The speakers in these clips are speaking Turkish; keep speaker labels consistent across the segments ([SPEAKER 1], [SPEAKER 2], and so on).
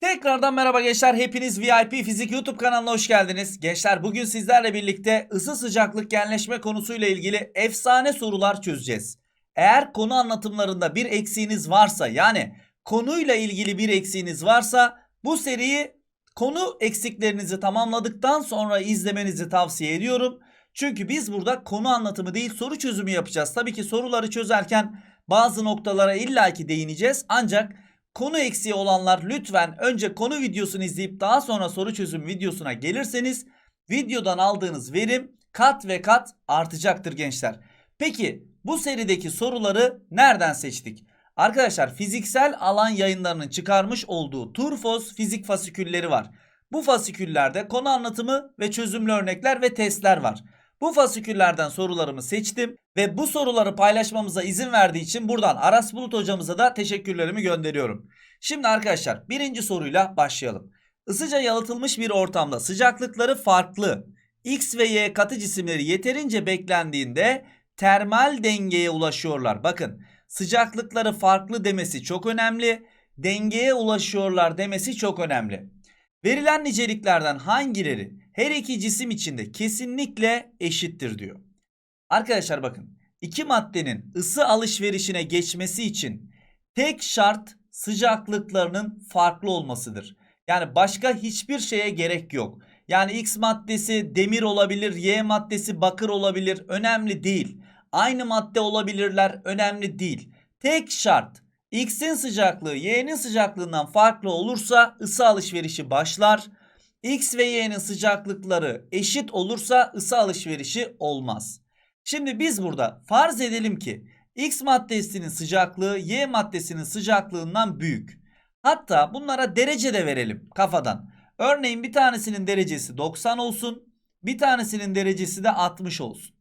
[SPEAKER 1] Tekrardan merhaba gençler. Hepiniz VIP Fizik YouTube kanalına hoş geldiniz. Gençler bugün sizlerle birlikte ısı sıcaklık genleşme konusuyla ilgili efsane sorular çözeceğiz. Eğer konu anlatımlarında bir eksiğiniz varsa yani konuyla ilgili bir eksiğiniz varsa bu seriyi konu eksiklerinizi tamamladıktan sonra izlemenizi tavsiye ediyorum. Çünkü biz burada konu anlatımı değil soru çözümü yapacağız. Tabii ki soruları çözerken bazı noktalara illaki değineceğiz. Ancak Konu eksiği olanlar lütfen önce konu videosunu izleyip daha sonra soru çözüm videosuna gelirseniz videodan aldığınız verim kat ve kat artacaktır gençler. Peki bu serideki soruları nereden seçtik? Arkadaşlar fiziksel alan yayınlarının çıkarmış olduğu Turfos fizik fasikülleri var. Bu fasiküllerde konu anlatımı ve çözümlü örnekler ve testler var. Bu fasiküllerden sorularımı seçtim ve bu soruları paylaşmamıza izin verdiği için buradan Aras Bulut hocamıza da teşekkürlerimi gönderiyorum. Şimdi arkadaşlar birinci soruyla başlayalım. Isıca yalıtılmış bir ortamda sıcaklıkları farklı X ve Y katı cisimleri yeterince beklendiğinde termal dengeye ulaşıyorlar. Bakın sıcaklıkları farklı demesi çok önemli. Dengeye ulaşıyorlar demesi çok önemli. Verilen niceliklerden hangileri her iki cisim içinde kesinlikle eşittir diyor. Arkadaşlar bakın iki maddenin ısı alışverişine geçmesi için tek şart sıcaklıklarının farklı olmasıdır. Yani başka hiçbir şeye gerek yok. Yani X maddesi demir olabilir, Y maddesi bakır olabilir. Önemli değil. Aynı madde olabilirler. Önemli değil. Tek şart X'in sıcaklığı Y'nin sıcaklığından farklı olursa ısı alışverişi başlar. X ve Y'nin sıcaklıkları eşit olursa ısı alışverişi olmaz. Şimdi biz burada farz edelim ki X maddesinin sıcaklığı Y maddesinin sıcaklığından büyük. Hatta bunlara derece de verelim kafadan. Örneğin bir tanesinin derecesi 90 olsun. Bir tanesinin derecesi de 60 olsun.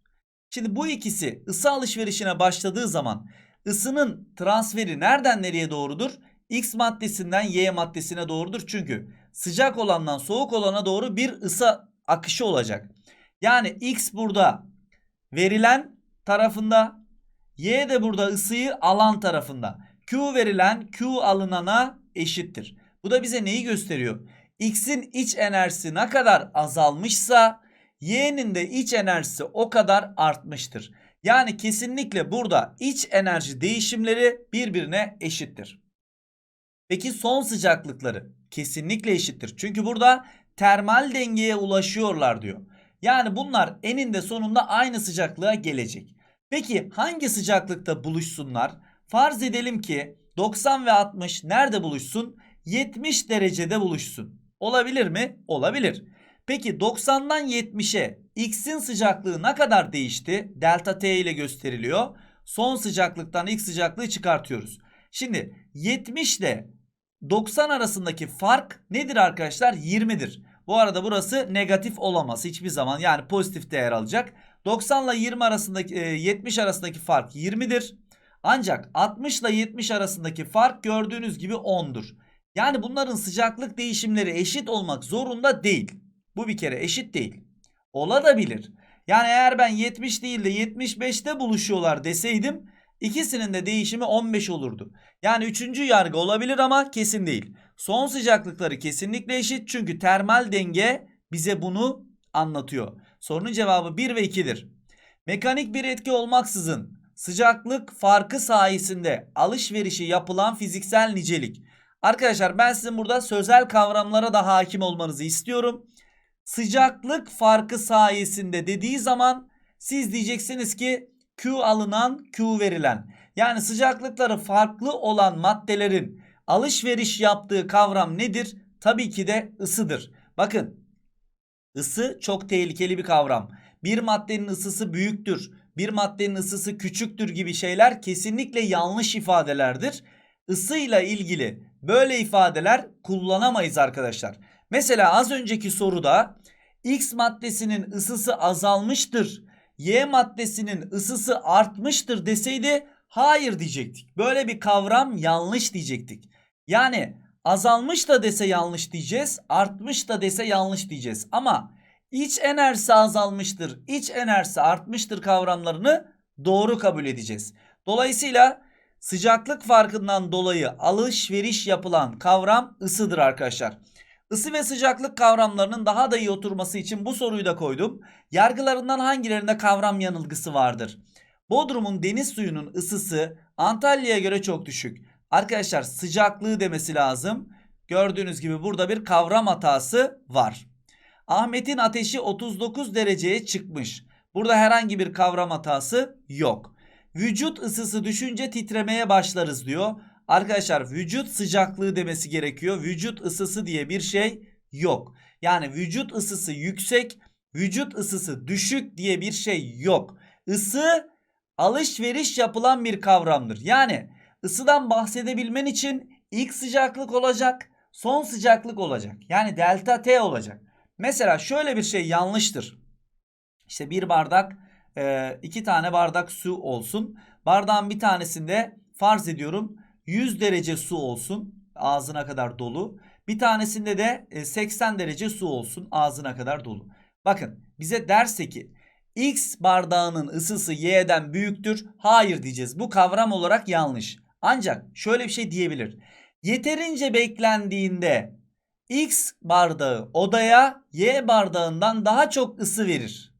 [SPEAKER 1] Şimdi bu ikisi ısı alışverişine başladığı zaman ısının transferi nereden nereye doğrudur? X maddesinden Y maddesine doğrudur. Çünkü sıcak olandan soğuk olana doğru bir ısı akışı olacak. Yani X burada verilen tarafında Y de burada ısıyı alan tarafında. Q verilen Q alınana eşittir. Bu da bize neyi gösteriyor? X'in iç enerjisi ne kadar azalmışsa Y'nin de iç enerjisi o kadar artmıştır. Yani kesinlikle burada iç enerji değişimleri birbirine eşittir. Peki son sıcaklıkları kesinlikle eşittir. Çünkü burada termal dengeye ulaşıyorlar diyor. Yani bunlar eninde sonunda aynı sıcaklığa gelecek. Peki hangi sıcaklıkta buluşsunlar? Farz edelim ki 90 ve 60 nerede buluşsun? 70 derecede buluşsun. Olabilir mi? Olabilir. Peki 90'dan 70'e X'in sıcaklığı ne kadar değişti? Delta T ile gösteriliyor. Son sıcaklıktan X sıcaklığı çıkartıyoruz. Şimdi 70 ile 90 arasındaki fark nedir arkadaşlar? 20'dir. Bu arada burası negatif olamaz hiçbir zaman. Yani pozitif değer alacak. 90 ile 20 arasındaki 70 arasındaki fark 20'dir. Ancak 60 ile 70 arasındaki fark gördüğünüz gibi 10'dur. Yani bunların sıcaklık değişimleri eşit olmak zorunda değil. Bu bir kere eşit değil. Ola da bilir. Yani eğer ben 70 değil de 75'te buluşuyorlar deseydim ikisinin de değişimi 15 olurdu. Yani üçüncü yargı olabilir ama kesin değil. Son sıcaklıkları kesinlikle eşit çünkü termal denge bize bunu anlatıyor. Sorunun cevabı 1 ve 2'dir. Mekanik bir etki olmaksızın sıcaklık farkı sayesinde alışverişi yapılan fiziksel nicelik. Arkadaşlar ben sizin burada sözel kavramlara da hakim olmanızı istiyorum. Sıcaklık farkı sayesinde dediği zaman siz diyeceksiniz ki Q alınan Q verilen. Yani sıcaklıkları farklı olan maddelerin alışveriş yaptığı kavram nedir? Tabii ki de ısıdır. Bakın ısı çok tehlikeli bir kavram. Bir maddenin ısısı büyüktür, bir maddenin ısısı küçüktür gibi şeyler kesinlikle yanlış ifadelerdir. Isıyla ilgili böyle ifadeler kullanamayız arkadaşlar. Mesela az önceki soruda X maddesinin ısısı azalmıştır. Y maddesinin ısısı artmıştır deseydi hayır diyecektik. Böyle bir kavram yanlış diyecektik. Yani azalmış da dese yanlış diyeceğiz, artmış da dese yanlış diyeceğiz. Ama iç enerjisi azalmıştır, iç enerjisi artmıştır kavramlarını doğru kabul edeceğiz. Dolayısıyla sıcaklık farkından dolayı alışveriş yapılan kavram ısıdır arkadaşlar. Isı ve sıcaklık kavramlarının daha da iyi oturması için bu soruyu da koydum. Yargılarından hangilerinde kavram yanılgısı vardır? Bodrum'un deniz suyunun ısısı Antalya'ya göre çok düşük. Arkadaşlar sıcaklığı demesi lazım. Gördüğünüz gibi burada bir kavram hatası var. Ahmet'in ateşi 39 dereceye çıkmış. Burada herhangi bir kavram hatası yok. Vücut ısısı düşünce titremeye başlarız diyor. Arkadaşlar vücut sıcaklığı demesi gerekiyor. Vücut ısısı diye bir şey yok. Yani vücut ısısı yüksek, vücut ısısı düşük diye bir şey yok. Isı alışveriş yapılan bir kavramdır. Yani ısıdan bahsedebilmen için ilk sıcaklık olacak, son sıcaklık olacak. Yani delta T olacak. Mesela şöyle bir şey yanlıştır. İşte bir bardak, iki tane bardak su olsun. Bardağın bir tanesinde farz ediyorum 100 derece su olsun ağzına kadar dolu. Bir tanesinde de 80 derece su olsun ağzına kadar dolu. Bakın bize derse ki X bardağının ısısı Y'den büyüktür. Hayır diyeceğiz. Bu kavram olarak yanlış. Ancak şöyle bir şey diyebilir. Yeterince beklendiğinde X bardağı odaya Y bardağından daha çok ısı verir.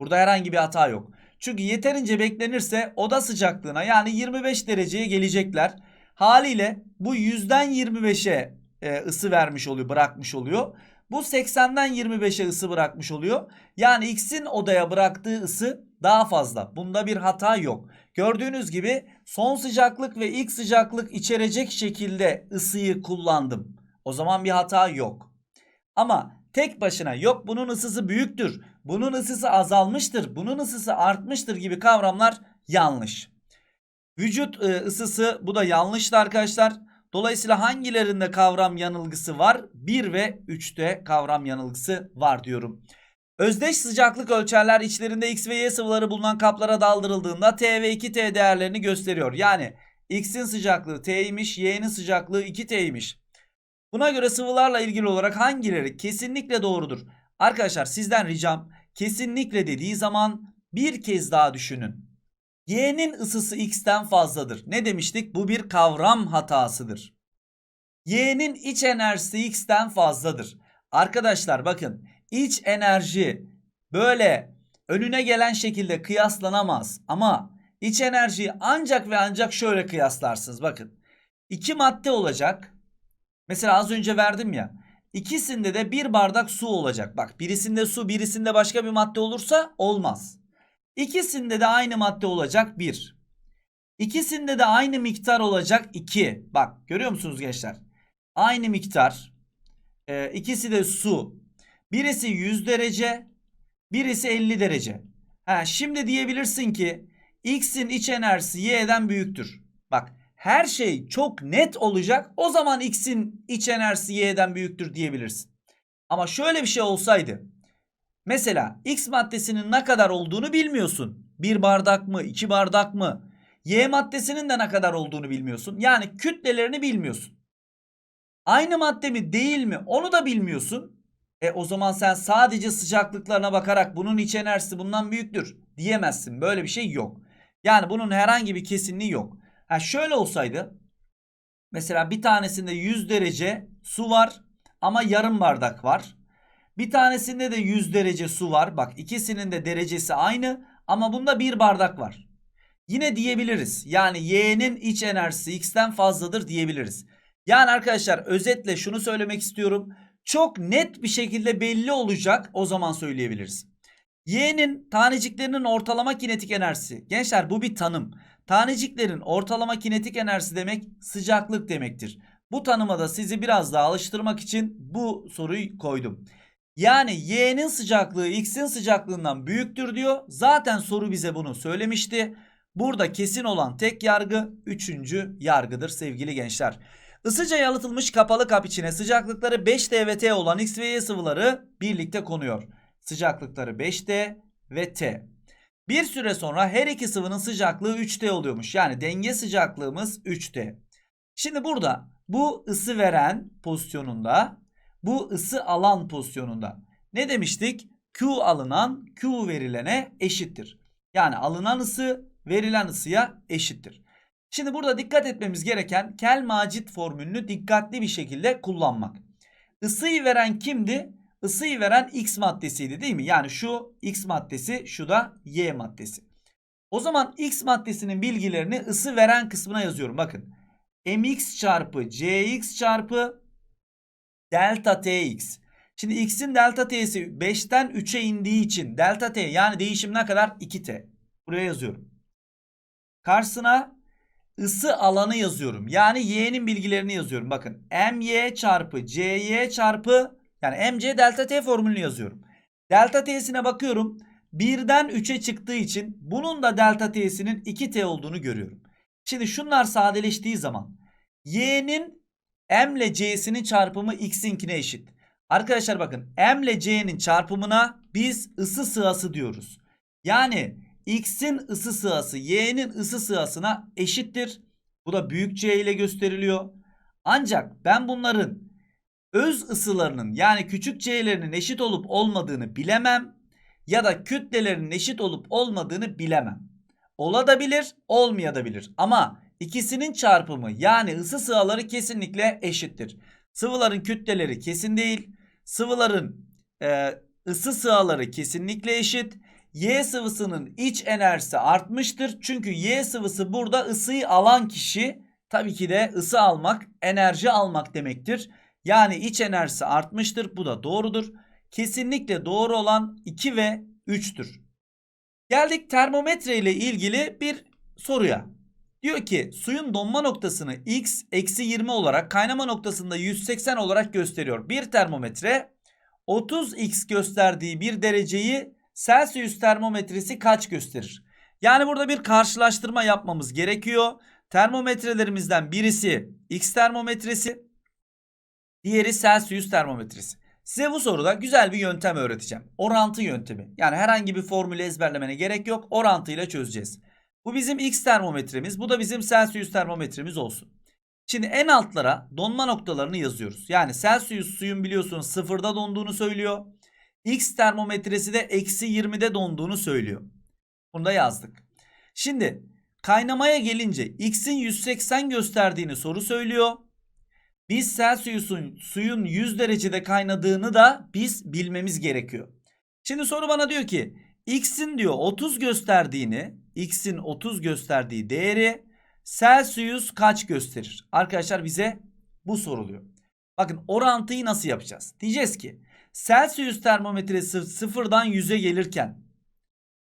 [SPEAKER 1] Burada herhangi bir hata yok. Çünkü yeterince beklenirse oda sıcaklığına yani 25 dereceye gelecekler. Haliyle bu 100'den 25'e e, ısı vermiş oluyor, bırakmış oluyor. Bu 80'den 25'e ısı bırakmış oluyor. Yani X'in odaya bıraktığı ısı daha fazla. Bunda bir hata yok. Gördüğünüz gibi son sıcaklık ve ilk sıcaklık içerecek şekilde ısıyı kullandım. O zaman bir hata yok. Ama tek başına yok bunun ısısı büyüktür. Bunun ısısı azalmıştır. Bunun ısısı artmıştır gibi kavramlar yanlış. Vücut e, ısısı bu da yanlıştı arkadaşlar. Dolayısıyla hangilerinde kavram yanılgısı var? 1 ve 3'te kavram yanılgısı var diyorum. Özdeş sıcaklık ölçerler içlerinde X ve Y sıvıları bulunan kaplara daldırıldığında T ve 2T değerlerini gösteriyor. Yani X'in sıcaklığı T'ymiş, Y'nin sıcaklığı 2T'ymiş. Buna göre sıvılarla ilgili olarak hangileri kesinlikle doğrudur? Arkadaşlar sizden ricam kesinlikle dediği zaman bir kez daha düşünün. Y'nin ısısı X'ten fazladır. Ne demiştik? Bu bir kavram hatasıdır. Y'nin iç enerjisi X'ten fazladır. Arkadaşlar bakın iç enerji böyle önüne gelen şekilde kıyaslanamaz. Ama iç enerjiyi ancak ve ancak şöyle kıyaslarsınız. Bakın iki madde olacak. Mesela az önce verdim ya. İkisinde de bir bardak su olacak. Bak birisinde su birisinde başka bir madde olursa olmaz. İkisinde de aynı madde olacak 1. İkisinde de aynı miktar olacak 2. Bak görüyor musunuz gençler? Aynı miktar. Ee, ikisi de su. Birisi 100 derece. Birisi 50 derece. Ha, şimdi diyebilirsin ki X'in iç enerjisi Y'den büyüktür. Bak her şey çok net olacak. O zaman X'in iç enerjisi Y'den büyüktür diyebilirsin. Ama şöyle bir şey olsaydı. Mesela X maddesinin ne kadar olduğunu bilmiyorsun. Bir bardak mı, iki bardak mı? Y maddesinin de ne kadar olduğunu bilmiyorsun. Yani kütlelerini bilmiyorsun. Aynı madde mi değil mi onu da bilmiyorsun. E o zaman sen sadece sıcaklıklarına bakarak bunun iç enerjisi bundan büyüktür diyemezsin. Böyle bir şey yok. Yani bunun herhangi bir kesinliği yok. Ha şöyle olsaydı mesela bir tanesinde 100 derece su var ama yarım bardak var. Bir tanesinde de 100 derece su var. Bak ikisinin de derecesi aynı ama bunda bir bardak var. Yine diyebiliriz. Yani Y'nin iç enerjisi X'ten fazladır diyebiliriz. Yani arkadaşlar özetle şunu söylemek istiyorum. Çok net bir şekilde belli olacak o zaman söyleyebiliriz. Y'nin taneciklerinin ortalama kinetik enerjisi. Gençler bu bir tanım. Taneciklerin ortalama kinetik enerjisi demek sıcaklık demektir. Bu tanıma da sizi biraz daha alıştırmak için bu soruyu koydum. Yani y'nin sıcaklığı x'in sıcaklığından büyüktür diyor. Zaten soru bize bunu söylemişti. Burada kesin olan tek yargı üçüncü yargıdır sevgili gençler. Isıca yalıtılmış kapalı kap içine sıcaklıkları 5D ve T olan X ve Y sıvıları birlikte konuyor. Sıcaklıkları 5D ve T. Bir süre sonra her iki sıvının sıcaklığı 3D oluyormuş. Yani denge sıcaklığımız 3D. Şimdi burada bu ısı veren pozisyonunda bu ısı alan pozisyonunda. Ne demiştik? Q alınan Q verilene eşittir. Yani alınan ısı verilen ısıya eşittir. Şimdi burada dikkat etmemiz gereken Kel-Macit formülünü dikkatli bir şekilde kullanmak. Isıyı veren kimdi? Isıyı veren X maddesiydi değil mi? Yani şu X maddesi, şu da Y maddesi. O zaman X maddesinin bilgilerini ısı veren kısmına yazıyorum. Bakın. mx çarpı cx çarpı delta tx. Şimdi x'in delta t'si 5'ten 3'e indiği için delta t yani değişim ne kadar? 2t. Buraya yazıyorum. Karşısına ısı alanı yazıyorum. Yani y'nin bilgilerini yazıyorum. Bakın my çarpı cy çarpı yani mc delta t formülünü yazıyorum. Delta t'sine bakıyorum. 1'den 3'e çıktığı için bunun da delta t'sinin 2t olduğunu görüyorum. Şimdi şunlar sadeleştiği zaman y'nin m ile c'sinin çarpımı x'inkine eşit. Arkadaşlar bakın m ile c'nin çarpımına biz ısı sığası diyoruz. Yani x'in ısı sığası y'nin ısı sığasına eşittir. Bu da büyük C ile gösteriliyor. Ancak ben bunların öz ısılarının yani küçük c'lerinin eşit olup olmadığını bilemem ya da kütlelerinin eşit olup olmadığını bilemem. Olabilir, olmayabilir ama ikisinin çarpımı yani ısı sıraları kesinlikle eşittir. Sıvıların kütleleri kesin değil. Sıvıların e, ısı sıraları kesinlikle eşit. Y sıvısının iç enerjisi artmıştır. Çünkü Y sıvısı burada ısıyı alan kişi tabii ki de ısı almak, enerji almak demektir. Yani iç enerjisi artmıştır. Bu da doğrudur. Kesinlikle doğru olan 2 ve 3'tür. Geldik termometre ile ilgili bir soruya. Diyor ki suyun donma noktasını x eksi 20 olarak kaynama noktasında 180 olarak gösteriyor. Bir termometre 30x gösterdiği bir dereceyi Celsius termometresi kaç gösterir? Yani burada bir karşılaştırma yapmamız gerekiyor. Termometrelerimizden birisi x termometresi, diğeri Celsius termometresi. Size bu soruda güzel bir yöntem öğreteceğim. Orantı yöntemi. Yani herhangi bir formülü ezberlemene gerek yok. Orantıyla çözeceğiz. Bu bizim X termometremiz. Bu da bizim Celsius termometremiz olsun. Şimdi en altlara donma noktalarını yazıyoruz. Yani Celsius suyun biliyorsunuz sıfırda donduğunu söylüyor. X termometresi de eksi 20'de donduğunu söylüyor. Bunu da yazdık. Şimdi kaynamaya gelince X'in 180 gösterdiğini soru söylüyor. Biz Celsius'un suyun 100 derecede kaynadığını da biz bilmemiz gerekiyor. Şimdi soru bana diyor ki X'in diyor 30 gösterdiğini, X'in 30 gösterdiği değeri Celsius kaç gösterir? Arkadaşlar bize bu soruluyor. Bakın orantıyı nasıl yapacağız? Diyeceğiz ki Celsius termometresi sıfırdan 100'e gelirken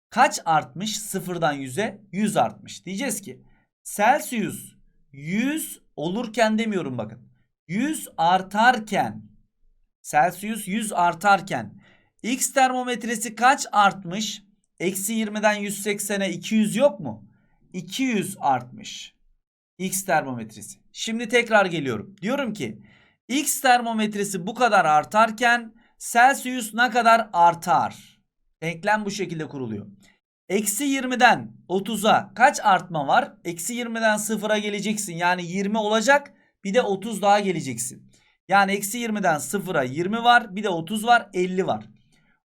[SPEAKER 1] kaç artmış? Sıfırdan 100'e 100 artmış. Diyeceğiz ki Celsius 100 olurken demiyorum bakın. 100 artarken Celsius 100 artarken X termometresi kaç artmış? Eksi 20'den 180'e 200 yok mu? 200 artmış. X termometresi. Şimdi tekrar geliyorum. Diyorum ki X termometresi bu kadar artarken Celsius ne kadar artar? Denklem bu şekilde kuruluyor. Eksi 20'den 30'a kaç artma var? Eksi 20'den 0'a geleceksin. Yani 20 olacak. Bir de 30 daha geleceksin. Yani eksi 20'den 0'a 20 var. Bir de 30 var. 50 var.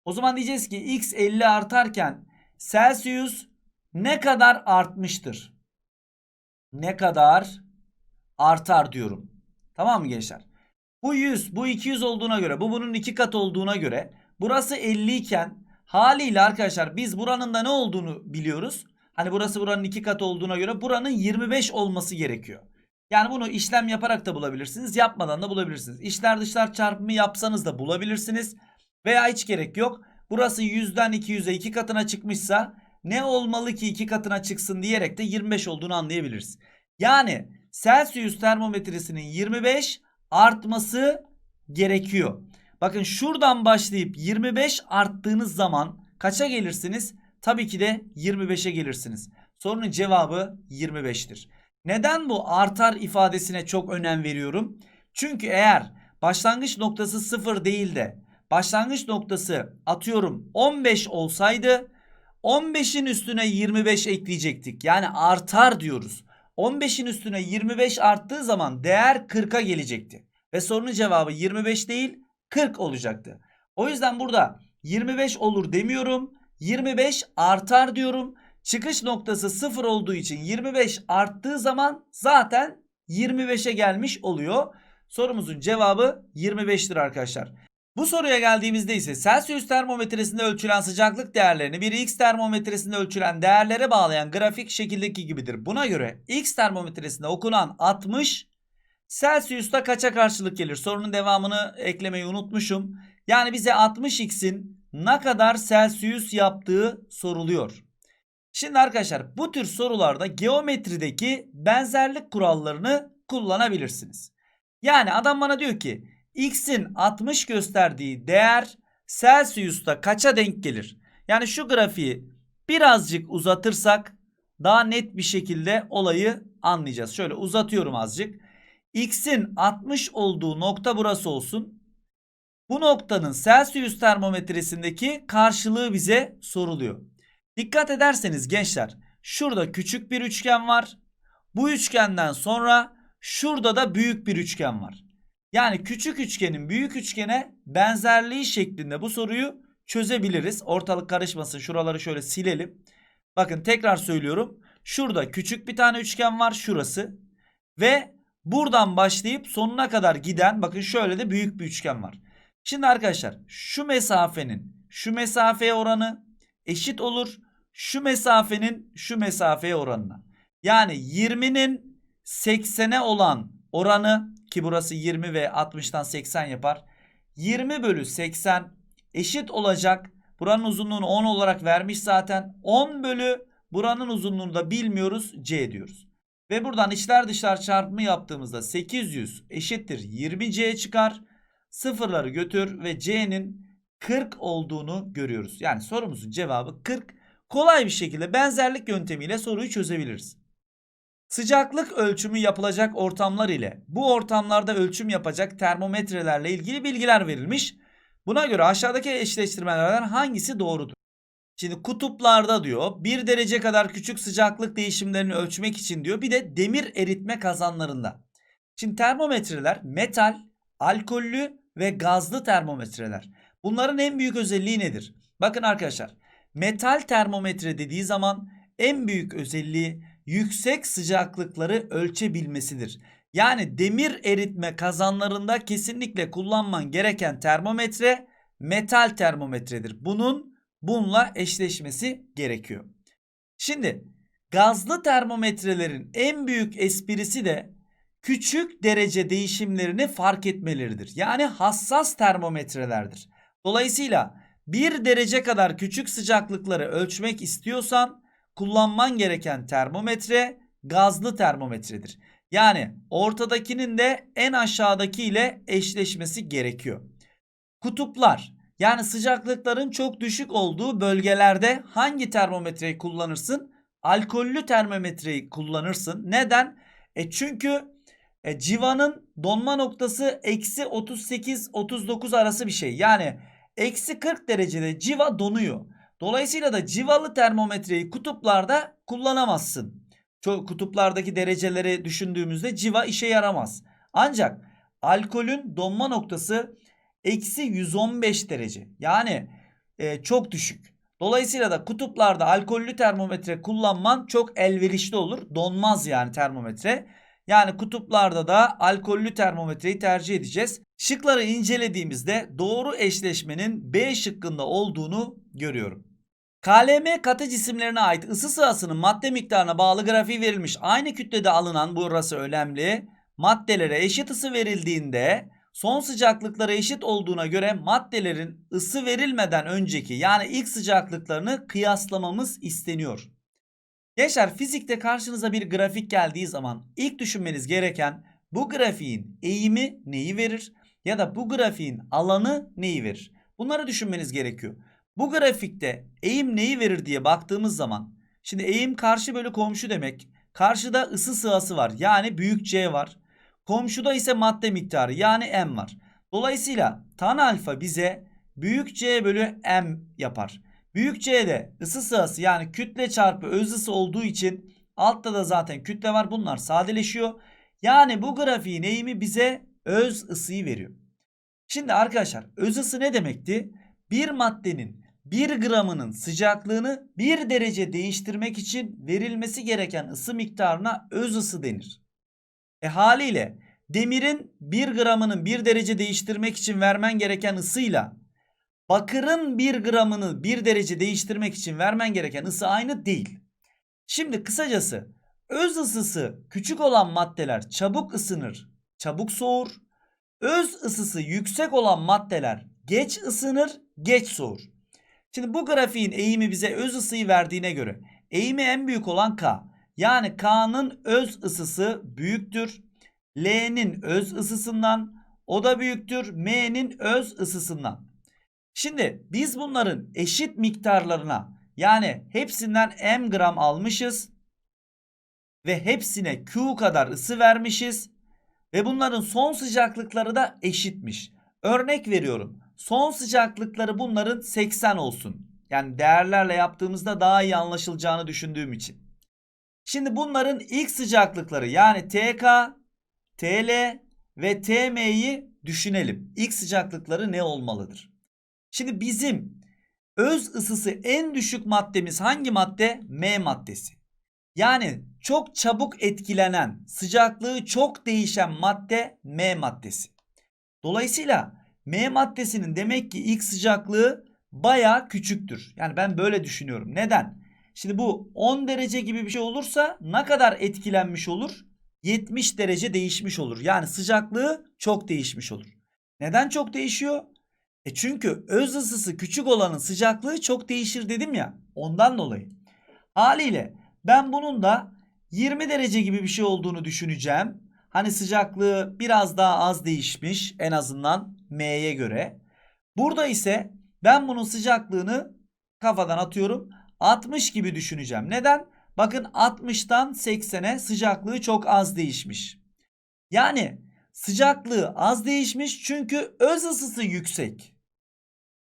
[SPEAKER 1] O zaman diyeceğiz ki x 50 artarken Celsius ne kadar artmıştır? Ne kadar artar diyorum. Tamam mı gençler? Bu 100, bu 200 olduğuna göre, bu bunun iki kat olduğuna göre burası 50 iken haliyle arkadaşlar biz buranın da ne olduğunu biliyoruz. Hani burası buranın iki kat olduğuna göre buranın 25 olması gerekiyor. Yani bunu işlem yaparak da bulabilirsiniz. Yapmadan da bulabilirsiniz. İşler dışlar çarpımı yapsanız da bulabilirsiniz. Veya hiç gerek yok. Burası 100'den 200'e 2 katına çıkmışsa ne olmalı ki 2 katına çıksın diyerek de 25 olduğunu anlayabiliriz. Yani Celsius termometresinin 25 artması gerekiyor. Bakın şuradan başlayıp 25 arttığınız zaman kaça gelirsiniz? Tabii ki de 25'e gelirsiniz. Sorunun cevabı 25'tir. Neden bu artar ifadesine çok önem veriyorum? Çünkü eğer başlangıç noktası 0 değil de başlangıç noktası atıyorum 15 olsaydı 15'in üstüne 25 ekleyecektik. Yani artar diyoruz. 15'in üstüne 25 arttığı zaman değer 40'a gelecekti. Ve sorunun cevabı 25 değil 40 olacaktı. O yüzden burada 25 olur demiyorum. 25 artar diyorum. Çıkış noktası 0 olduğu için 25 arttığı zaman zaten 25'e gelmiş oluyor. Sorumuzun cevabı 25'tir arkadaşlar. Bu soruya geldiğimizde ise Celsius termometresinde ölçülen sıcaklık değerlerini bir X termometresinde ölçülen değerlere bağlayan grafik şekildeki gibidir. Buna göre X termometresinde okunan 60 Celsius'ta kaça karşılık gelir? Sorunun devamını eklemeyi unutmuşum. Yani bize 60x'in ne kadar Celsius yaptığı soruluyor. Şimdi arkadaşlar bu tür sorularda geometrideki benzerlik kurallarını kullanabilirsiniz. Yani adam bana diyor ki x'in 60 gösterdiği değer Celsius'ta kaça denk gelir? Yani şu grafiği birazcık uzatırsak daha net bir şekilde olayı anlayacağız. Şöyle uzatıyorum azıcık. X'in 60 olduğu nokta burası olsun. Bu noktanın Celsius termometresindeki karşılığı bize soruluyor. Dikkat ederseniz gençler şurada küçük bir üçgen var. Bu üçgenden sonra şurada da büyük bir üçgen var. Yani küçük üçgenin büyük üçgene benzerliği şeklinde bu soruyu çözebiliriz. Ortalık karışmasın şuraları şöyle silelim. Bakın tekrar söylüyorum. Şurada küçük bir tane üçgen var şurası. Ve buradan başlayıp sonuna kadar giden bakın şöyle de büyük bir üçgen var. Şimdi arkadaşlar şu mesafenin şu mesafeye oranı eşit olur. Şu mesafenin şu mesafeye oranına. Yani 20'nin 80'e olan oranı ki burası 20 ve 60'tan 80 yapar. 20 bölü 80 eşit olacak. Buranın uzunluğunu 10 olarak vermiş zaten. 10 bölü buranın uzunluğunu da bilmiyoruz. C diyoruz. Ve buradan içler dışlar çarpımı yaptığımızda 800 eşittir 20C çıkar. Sıfırları götür ve C'nin 40 olduğunu görüyoruz. Yani sorumuzun cevabı 40. Kolay bir şekilde benzerlik yöntemiyle soruyu çözebiliriz. Sıcaklık ölçümü yapılacak ortamlar ile bu ortamlarda ölçüm yapacak termometrelerle ilgili bilgiler verilmiş. Buna göre aşağıdaki eşleştirmelerden hangisi doğrudur? Şimdi kutuplarda diyor 1 derece kadar küçük sıcaklık değişimlerini ölçmek için diyor bir de demir eritme kazanlarında. Şimdi termometreler metal, alkollü ve gazlı termometreler. Bunların en büyük özelliği nedir? Bakın arkadaşlar metal termometre dediği zaman en büyük özelliği yüksek sıcaklıkları ölçebilmesidir. Yani demir eritme kazanlarında kesinlikle kullanman gereken termometre metal termometredir. Bunun bununla eşleşmesi gerekiyor. Şimdi gazlı termometrelerin en büyük esprisi de küçük derece değişimlerini fark etmeleridir. Yani hassas termometrelerdir. Dolayısıyla 1 derece kadar küçük sıcaklıkları ölçmek istiyorsan kullanman gereken termometre gazlı termometredir. Yani ortadakinin de en aşağıdaki ile eşleşmesi gerekiyor. Kutuplar yani sıcaklıkların çok düşük olduğu bölgelerde hangi termometreyi kullanırsın? Alkollü termometreyi kullanırsın. Neden? E çünkü e, civanın donma noktası eksi 38-39 arası bir şey. Yani eksi 40 derecede civa donuyor. Dolayısıyla da civalı termometreyi kutuplarda kullanamazsın. Kutuplardaki dereceleri düşündüğümüzde civa işe yaramaz. Ancak alkolün donma noktası eksi 115 derece. Yani e, çok düşük. Dolayısıyla da kutuplarda alkollü termometre kullanman çok elverişli olur. Donmaz yani termometre. Yani kutuplarda da alkollü termometreyi tercih edeceğiz. Şıkları incelediğimizde doğru eşleşmenin B şıkkında olduğunu görüyorum. KLM katı cisimlerine ait ısı sırasının madde miktarına bağlı grafiği verilmiş. Aynı kütlede alınan burası önemli. Maddelere eşit ısı verildiğinde son sıcaklıkları eşit olduğuna göre maddelerin ısı verilmeden önceki yani ilk sıcaklıklarını kıyaslamamız isteniyor. Gençler fizikte karşınıza bir grafik geldiği zaman ilk düşünmeniz gereken bu grafiğin eğimi neyi verir ya da bu grafiğin alanı neyi verir? Bunları düşünmeniz gerekiyor. Bu grafikte eğim neyi verir diye baktığımız zaman şimdi eğim karşı bölü komşu demek. Karşıda ısı sığası var yani büyük C var. Komşuda ise madde miktarı yani M var. Dolayısıyla tan alfa bize büyük C bölü M yapar. Büyük C'de ısı sığası yani kütle çarpı öz ısı olduğu için altta da zaten kütle var. Bunlar sadeleşiyor. Yani bu grafiğin eğimi bize öz ısıyı veriyor. Şimdi arkadaşlar öz ısı ne demekti? Bir maddenin 1 gramının sıcaklığını 1 derece değiştirmek için verilmesi gereken ısı miktarına öz ısı denir. E haliyle demirin 1 gramının 1 derece değiştirmek için vermen gereken ısıyla bakırın 1 gramını 1 derece değiştirmek için vermen gereken ısı aynı değil. Şimdi kısacası öz ısısı küçük olan maddeler çabuk ısınır, çabuk soğur. Öz ısısı yüksek olan maddeler geç ısınır, geç soğur. Şimdi bu grafiğin eğimi bize öz ısıyı verdiğine göre eğimi en büyük olan K. Yani K'nın öz ısısı büyüktür. L'nin öz ısısından o da büyüktür. M'nin öz ısısından. Şimdi biz bunların eşit miktarlarına yani hepsinden m gram almışız ve hepsine Q kadar ısı vermişiz ve bunların son sıcaklıkları da eşitmiş. Örnek veriyorum. Son sıcaklıkları bunların 80 olsun. Yani değerlerle yaptığımızda daha iyi anlaşılacağını düşündüğüm için. Şimdi bunların ilk sıcaklıkları yani TK, TL ve TM'yi düşünelim. İlk sıcaklıkları ne olmalıdır? Şimdi bizim öz ısısı en düşük maddemiz hangi madde? M maddesi. Yani çok çabuk etkilenen, sıcaklığı çok değişen madde M maddesi. Dolayısıyla M maddesinin demek ki ilk sıcaklığı baya küçüktür. Yani ben böyle düşünüyorum. Neden? Şimdi bu 10 derece gibi bir şey olursa ne kadar etkilenmiş olur? 70 derece değişmiş olur. Yani sıcaklığı çok değişmiş olur. Neden çok değişiyor? E çünkü öz ısısı küçük olanın sıcaklığı çok değişir dedim ya. Ondan dolayı. Haliyle ben bunun da 20 derece gibi bir şey olduğunu düşüneceğim. Hani sıcaklığı biraz daha az değişmiş en azından M'ye göre. Burada ise ben bunun sıcaklığını kafadan atıyorum 60 gibi düşüneceğim. Neden? Bakın 60'tan 80'e sıcaklığı çok az değişmiş. Yani sıcaklığı az değişmiş çünkü öz ısısı yüksek.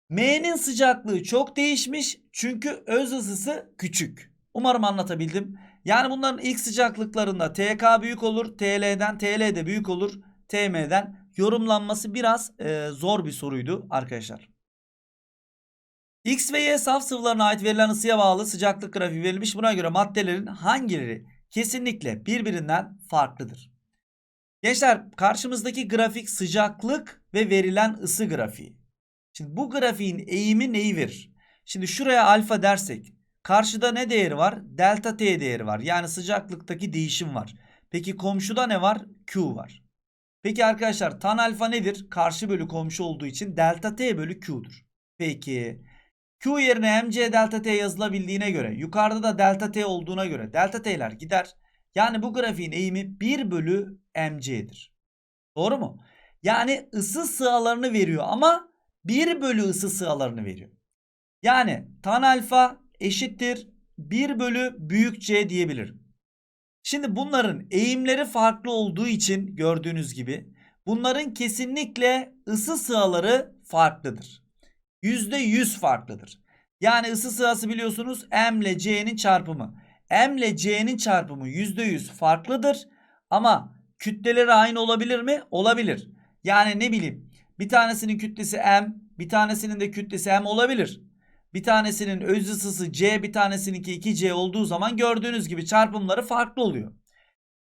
[SPEAKER 1] M'nin sıcaklığı çok değişmiş çünkü öz ısısı küçük. Umarım anlatabildim. Yani bunların ilk sıcaklıklarında TK büyük olur, TL'den TL de büyük olur, TM'den yorumlanması biraz e, zor bir soruydu arkadaşlar. X ve Y saf sıvılarına ait verilen ısıya bağlı sıcaklık grafiği verilmiş. Buna göre maddelerin hangileri kesinlikle birbirinden farklıdır? Gençler karşımızdaki grafik sıcaklık ve verilen ısı grafiği. Şimdi bu grafiğin eğimi neyi verir? Şimdi şuraya alfa dersek karşıda ne değeri var? Delta T değeri var. Yani sıcaklıktaki değişim var. Peki komşuda ne var? Q var. Peki arkadaşlar tan alfa nedir? Karşı bölü komşu olduğu için delta T bölü Q'dur. Peki Q yerine mc delta T yazılabildiğine göre yukarıda da delta T olduğuna göre delta T'ler gider. Yani bu grafiğin eğimi 1 bölü mc'dir. Doğru mu? Yani ısı sıralarını veriyor ama 1 bölü ısı sıralarını veriyor. Yani tan alfa eşittir 1 bölü büyük C diyebilirim. Şimdi bunların eğimleri farklı olduğu için gördüğünüz gibi bunların kesinlikle ısı sıraları farklıdır. %100 farklıdır. Yani ısı sırası biliyorsunuz M ile C'nin çarpımı. M ile C'nin çarpımı %100 farklıdır. Ama kütleleri aynı olabilir mi? Olabilir. Yani ne bileyim bir tanesinin kütlesi M, bir tanesinin de kütlesi M olabilir. Bir tanesinin öz ısısı C, bir tanesininki 2C olduğu zaman gördüğünüz gibi çarpımları farklı oluyor.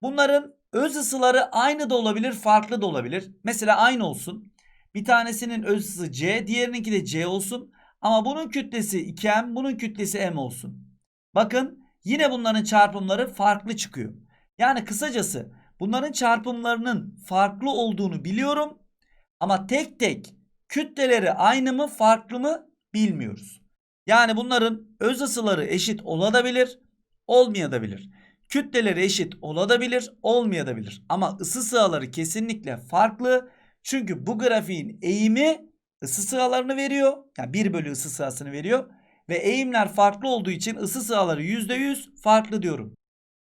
[SPEAKER 1] Bunların öz ısıları aynı da olabilir, farklı da olabilir. Mesela aynı olsun. Bir tanesinin öz ısısı C, diğerininki de C olsun. Ama bunun kütlesi 2M, bunun kütlesi M olsun. Bakın yine bunların çarpımları farklı çıkıyor. Yani kısacası bunların çarpımlarının farklı olduğunu biliyorum. Ama tek tek kütleleri aynı mı farklı mı bilmiyoruz. Yani bunların öz ısıları eşit olabilir, olmayabilir. Kütleleri eşit olabilir, olmayabilir. Ama ısı sıraları kesinlikle farklı. Çünkü bu grafiğin eğimi ısı sıralarını veriyor. Yani 1 bölü ısı sırasını veriyor. Ve eğimler farklı olduğu için ısı sıraları %100 farklı diyorum.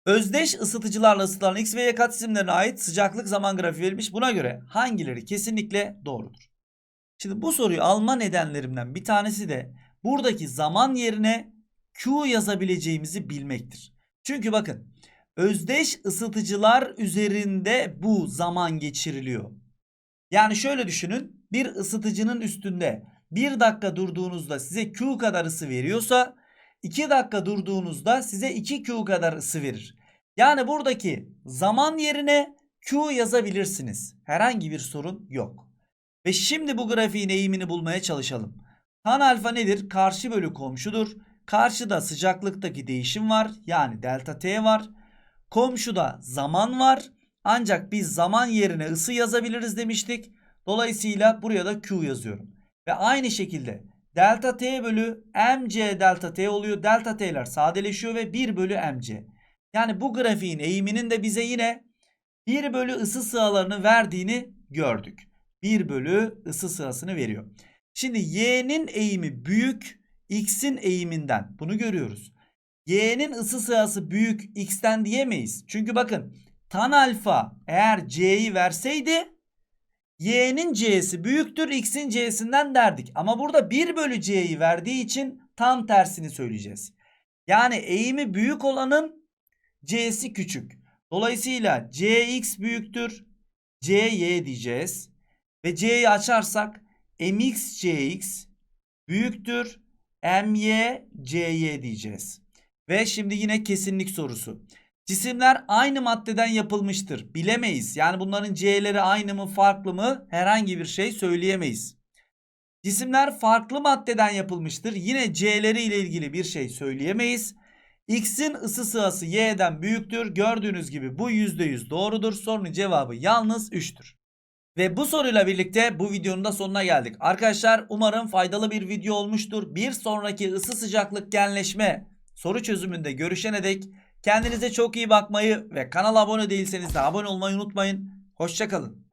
[SPEAKER 1] Özdeş ısıtıcılarla ısıtılan X ve Y kat isimlerine ait sıcaklık zaman grafiği verilmiş. Buna göre hangileri kesinlikle doğrudur? Şimdi bu soruyu alma nedenlerimden bir tanesi de buradaki zaman yerine Q yazabileceğimizi bilmektir. Çünkü bakın özdeş ısıtıcılar üzerinde bu zaman geçiriliyor. Yani şöyle düşünün bir ısıtıcının üstünde 1 dakika durduğunuzda size Q kadar ısı veriyorsa 2 dakika durduğunuzda size 2Q kadar ısı verir. Yani buradaki zaman yerine Q yazabilirsiniz. Herhangi bir sorun yok. Ve şimdi bu grafiğin eğimini bulmaya çalışalım. Tan alfa nedir? Karşı bölü komşudur. Karşıda sıcaklıktaki değişim var. Yani delta T var. Komşuda zaman var. Ancak biz zaman yerine ısı yazabiliriz demiştik. Dolayısıyla buraya da Q yazıyorum. Ve aynı şekilde delta T bölü mc delta T oluyor. Delta T'ler sadeleşiyor ve 1 bölü mc. Yani bu grafiğin eğiminin de bize yine 1 bölü ısı sıralarını verdiğini gördük. 1 bölü ısı sırasını veriyor. Şimdi y'nin eğimi büyük x'in eğiminden. Bunu görüyoruz. y'nin ısı sırası büyük x'ten diyemeyiz. Çünkü bakın tan alfa eğer c'yi verseydi y'nin c'si büyüktür x'in c'sinden derdik. Ama burada 1 bölü c'yi verdiği için tam tersini söyleyeceğiz. Yani eğimi büyük olanın c'si küçük. Dolayısıyla cx büyüktür cy diyeceğiz. Ve c'yi açarsak mx cx büyüktür my cy diyeceğiz. Ve şimdi yine kesinlik sorusu. Cisimler aynı maddeden yapılmıştır. Bilemeyiz. Yani bunların c'leri aynı mı farklı mı herhangi bir şey söyleyemeyiz. Cisimler farklı maddeden yapılmıştır. Yine c'leri ile ilgili bir şey söyleyemeyiz. X'in ısı sırası y'den büyüktür. Gördüğünüz gibi bu %100 doğrudur. Sorunun cevabı yalnız 3'tür. Ve bu soruyla birlikte bu videonun da sonuna geldik. Arkadaşlar umarım faydalı bir video olmuştur. Bir sonraki ısı sıcaklık genleşme soru çözümünde görüşene dek kendinize çok iyi bakmayı ve kanala abone değilseniz de abone olmayı unutmayın. Hoşçakalın.